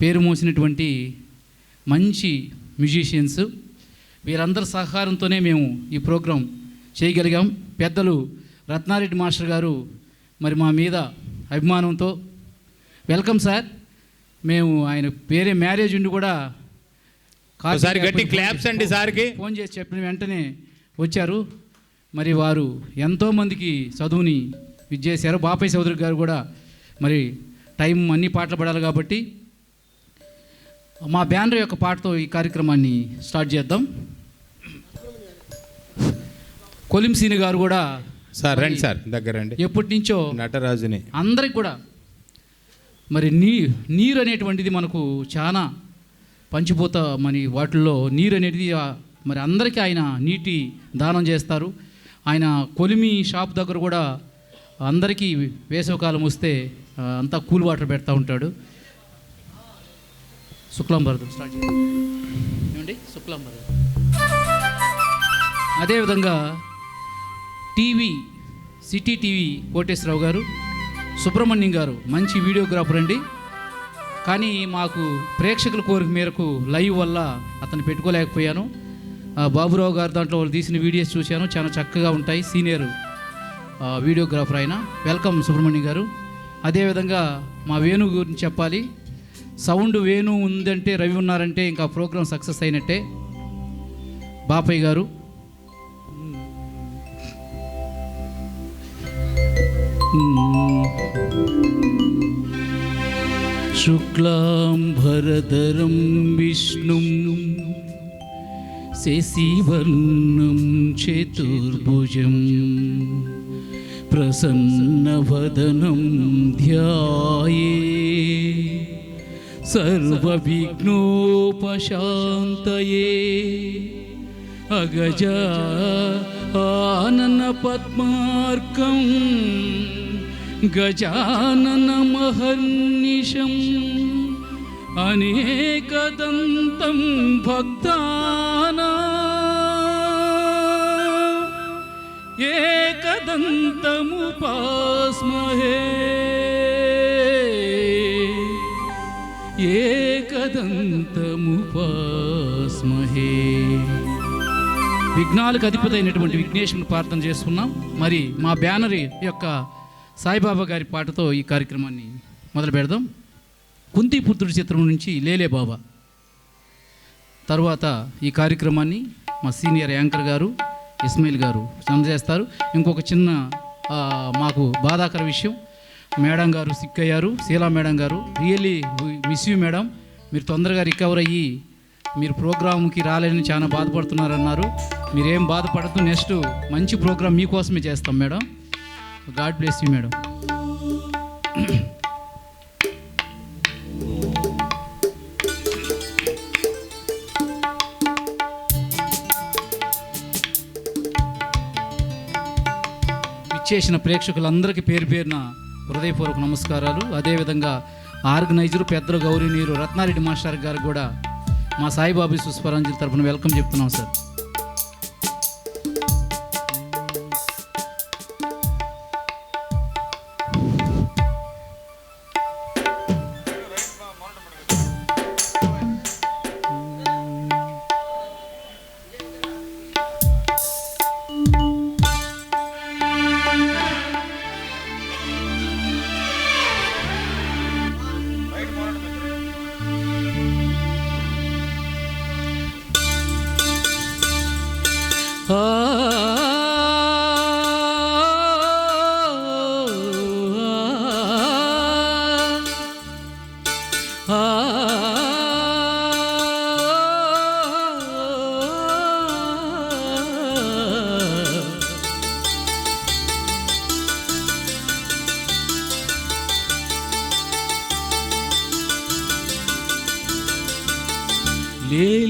పేరు మోసినటువంటి మంచి మ్యూజిషియన్స్ వీరందరి సహకారంతోనే మేము ఈ ప్రోగ్రాం చేయగలిగాం. పెద్దలు రత్నారెడ్డి మాస్టర్ గారు మరి మా మీద అభిమానంతో వెల్కమ్ సార్. మేము ఆయన వేరే మ్యారేజ్ ఉండి కూడా గట్టి క్లాప్స్ అండి సార్కి. ఫోన్ చేసి చెప్పిన వెంటనే వచ్చారు. మరి వారు ఎంతోమందికి చదువుని విద్యేశారు బాపయ్య చౌదరి గారు కూడా మరి టైం అన్ని పాటలు పడాలి కాబట్టి మా బ్యానర్ యొక్క పాటతో ఈ కార్యక్రమాన్ని స్టార్ట్ చేద్దాం. కొలిం సీని గారు కూడా సార్ రండి సార్ దగ్గర రండి. ఎప్పటి నుంచో నటరాజుని. అందరికి కూడా మరి నీ నీరు అనేటువంటిది మనకు చాలా పంచిపోత మరి వాటిల్లో నీరు అనేది మరి అందరికీ ఆయన నీటి దానం చేస్తారు. ఆయన కొలిమి షాప్ దగ్గర కూడా అందరికీ వేసవకాలం వస్తే అంతా కూల్ వాటర్ పెడతా ఉంటాడు. శుక్లాంబరదం స్టార్ట్ చేయండి ఏమండి? భరతం అదేవిధంగా టీవీ సిటీ టీవీ కోటేశ్వరరావు గారు సుబ్రహ్మణ్యం గారు మంచి వీడియోగ్రాఫర్ అండి. కానీ మాకు ప్రేక్షకుల కోరిక మేరకు లైవ్ వల్ల అతను పెట్టుకోలేకపోయాను. బాబురావు గారు దాంట్లో వాళ్ళు తీసిన వీడియోస్ చూశాను. చాలా చక్కగా ఉంటాయి. సీనియర్ వీడియోగ్రాఫర్ ఆయన. వెల్కమ్ సుబ్రహ్మణ్యం గారు. అదేవిధంగా మా వేణు గురించి చెప్పాలి. సౌండ్ వేణు ఉందంటే రవి ఉన్నారంటే ఇంకా ప్రోగ్రామ్ సక్సెస్ అయినట్టే బాపయ్య గారు शुक्लाम्भरधरं विष्णुं शशिवर्णं चतुर्भुजं प्रसन्नवदनं ध्याये सर्वविघ्नोपशान्तये अगजा आननपद्मार्कम् गजाननमहर्निशम् अनेकदन्तं भक्ताना एकदन्तमुपास्महे ఏకదంతముపాస్మహే విఘ్నాలకు అధిపతైనటువంటి విఘ్నేశ్వరుని ప్రార్థన చేసుకున్నాం. మరి మా బ్యానర్ యొక్క సాయిబాబా గారి పాటతో ఈ కార్యక్రమాన్ని మొదలు పెడదాం. కుంతిపుత్రుడి చిత్రం నుంచి లేలే బాబా. తర్వాత ఈ కార్యక్రమాన్ని మా సీనియర్ యాంకర్ గారు ఇస్మాయిల్ గారు అందజేస్తారు ఇంకొక చిన్న మాకు బాధాకర విషయం. మేడం గారు సిక్ అయ్యారు Sheela madam garu. Really miss you madam మీరు తొందరగా రికవర్ అయ్యి మీరు ప్రోగ్రామ్కి రాలేని చాలా బాధపడుతున్నారన్నారు. మీరేం బాధపడద్దు నెక్స్ట్ మంచి ప్రోగ్రామ్ మీకోసమే చేస్తాం madam. God bless you madam. చేసిన ప్రేక్షకులందరికీ పేరు పేరున హృదయపూర్వక నమస్కారాలు. అదేవిధంగా ఆర్గనైజర్ పెద్దలు గౌరీనీరు రత్నారెడ్డి మాస్టర్ గారు కూడా మా సాయిబాబు సుస్వరాంజలి తరపున వెల్కమ్ చెప్తున్నాం సార్.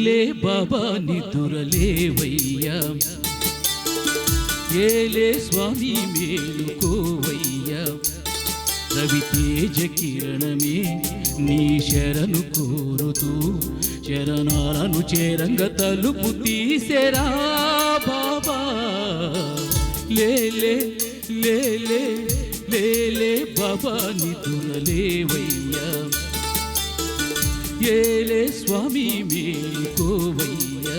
ఏలే బాబా నిదురలేవయ్యా ఏలే స్వామి మేలుకోవయ్యా. రవి తేజ కిరణమే నీ శరణు కోరుతూ శరణాలను చేరంగ తలుపు తీసెరా బాబా. లేలే లేలే లేలే బాబా నిదురలేవయ్యా ఏలే స్వామి మేలుకోవయ్యా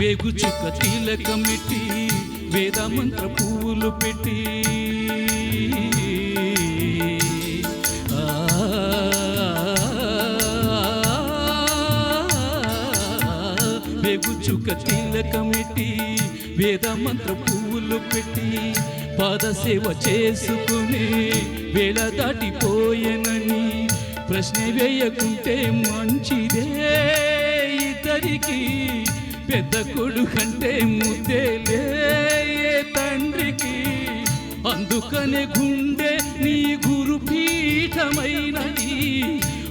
వేగు చుక్క తిలకమిట్టి వేద మంత్ర పువ్వులు పెట్టి. ఆ, వేగు చుక్క తిలకమిట్టి వేద మంత్ర పువ్వులు పెట్టి. పాద సేవ చేసుకుని వేళ దాటిపోయేనని ప్రశ్న వేయకుంటే మంచిదే ఇద్దరికి పెద్ద కొడుకంటే ముద్దేలే తండ్రికి. అందుకనే గుండె నీ గురు పీఠమైనది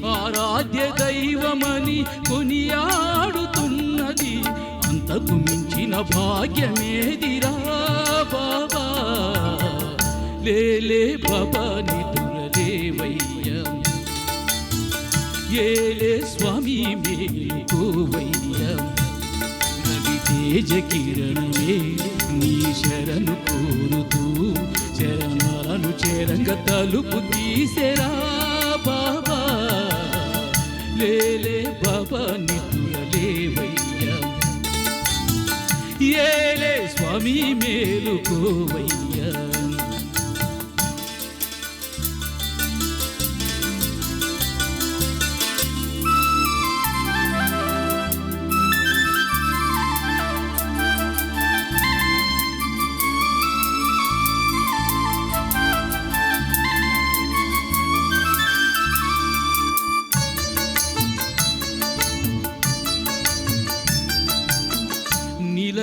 ఆరాధ్య దైవమని కొనియాడుతున్నది. అంతకు మించిన భాగ్యమేదిరా బాబా. లేలే బాబా నిదురలేవయ్యా ఏలే స్వామి మేలుకోవయ్యా. తేజ కిరణమే నీ శరణు కోరుతూ చరణాలను చేరంగ తలుపు తీసెరా బాబా. లేలే బాబా నిద్రలేవయ్యా. ఏలే స్వామి మేలుకోవయ్యా.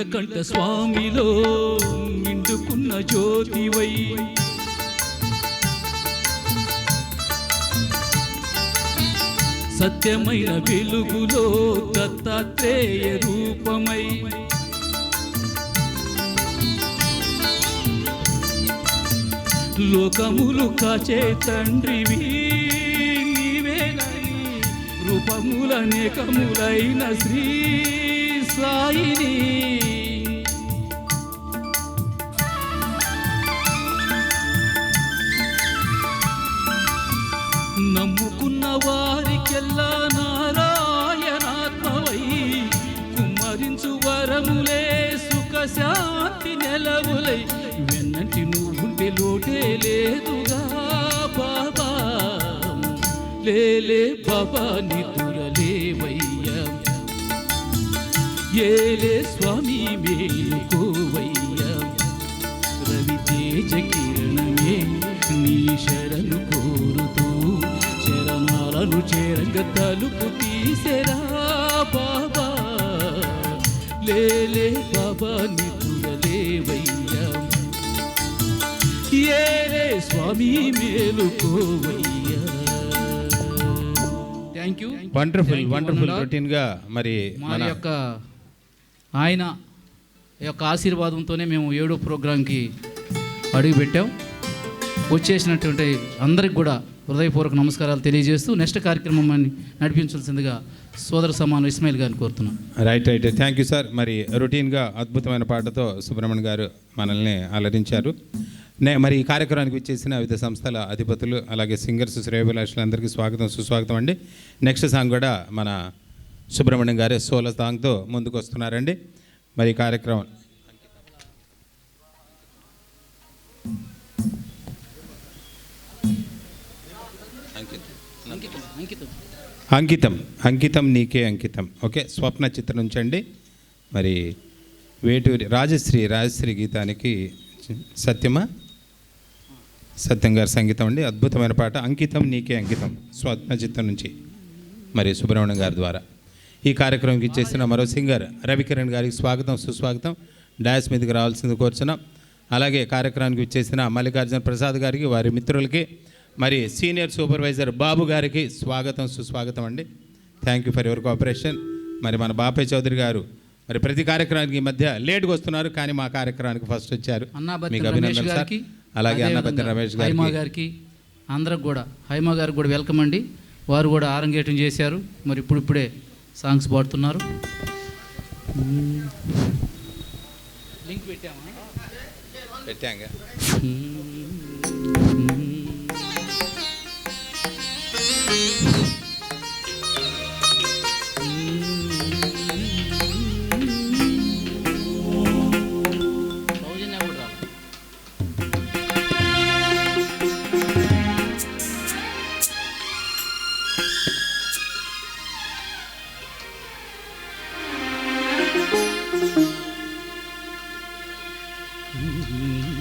నీలకంఠ స్వామిలో నిండుకున్న జ్యోతివై. సత్యమైన వెలుగులో దత్తాత్రేయ రూపమై. లోకములు కాచే తండ్రివి నీవేనని రూపములనేకములైన శ్రీ సాయిని నమ్ముకున్న వారికెల్లా నారాయణాత్మవై కుమ్మరించు వరములే సుఖశాంతి నెలవులై వెన్నంటి నువ్వుంటే లోటే లేదుగా బాబా. లేలే బాబా నీతో ఏలే స్వామి మేలుకోవయ్యా రవి తేజ కిరణమే నీ శరణు కోరుతూ శరణాలను చేరంగ తలుపు తీసెరా బాబా. లేలే బాబా నిదురలేవయ్యా ఏలే స్వామి మేలుకోవయ్యా థ్యాంక్ యూ వండర్ఫుల్ వండర్ఫుల్ రొటీన్గా మరి మా మన యొక్క ఆయన యొక్క ఆశీర్వాదంతోనే మేము ఏడో ప్రోగ్రాంకి అడుగుపెట్టాం. వచ్చేసినటువంటి అందరికి కూడా హృదయపూర్వక నమస్కారాలు తెలియజేస్తూ నెక్స్ట్ కార్యక్రమాన్ని నడిపించాల్సిందిగా సోదర సమానం ఇస్మాయిల్ గారిని కోరుతున్నాం. Right right thank you sir మరి రొటీన్గా అద్భుతమైన పాటతో సుబ్రహ్మణ్య గారు మనల్ని అలరించారు నే మరి ఈ కార్యక్రమానికి వచ్చేసిన వివిధ సంస్థల అధిపతులు అలాగే సింగర్స్ శ్రేయభిలాషులందరికీ స్వాగతం సుస్వాగతం అండి. నెక్స్ట్ సాంగ్ కూడా మన సుబ్రహ్మణ్యం గారే సోల సాంగ్తో ముందుకు వస్తున్నారండి మరి కార్యక్రమం. అంకితం అంకితం అంకితం నీకే అంకితం. ఓకే స్వప్న చిత్రం నుంచి అండి. మరి వేటూరి రాజశ్రీ రాజశ్రీ గీతానికి సత్యమా? సత్యం గారి సంగీతం అండి. అద్భుతమైన పాట. అంకితం నీకే అంకితం. స్వప్న చిత్రం నుంచి. మరి సుబ్రహ్మణ్యం గారి ద్వారా. ఈ కార్యక్రమంకి ఇచ్చేసిన మరో సింగర్ రవికిరణ్ గారికి స్వాగతం సుస్వాగతం. డాయస్ మీదకి రావాల్సింది కోరుచున్నాం. అలాగే కార్యక్రమానికి ఇచ్చేసిన మల్లికార్జున ప్రసాద్ గారికి వారి మిత్రులకి మరి సీనియర్ సూపర్వైజర్ బాబు గారికి స్వాగతం సుస్వాగతం అండి. Thank you for your cooperation మరి మన బాపయ్య చౌదరి గారు మరి ప్రతి కార్యక్రమానికి ఈ మధ్య లేట్గా వస్తున్నారు కానీ మా కార్యక్రమానికి ఫస్ట్ వచ్చారు. మీకు సార్. గారికి అలాగే విధంగా రమేష్ హైమా గారికి అందరికి కూడా హైమా గారికి కూడా వెల్కమ్ అండి. వారు కూడా ఆరంగేటం చేశారు. మరి ఇప్పుడు ఇప్పుడే సాంగ్స్ పాడుతున్నారు. లింక్ పెట్టామా? పెట్టాంగా. సౌజన్య Mm-hmm.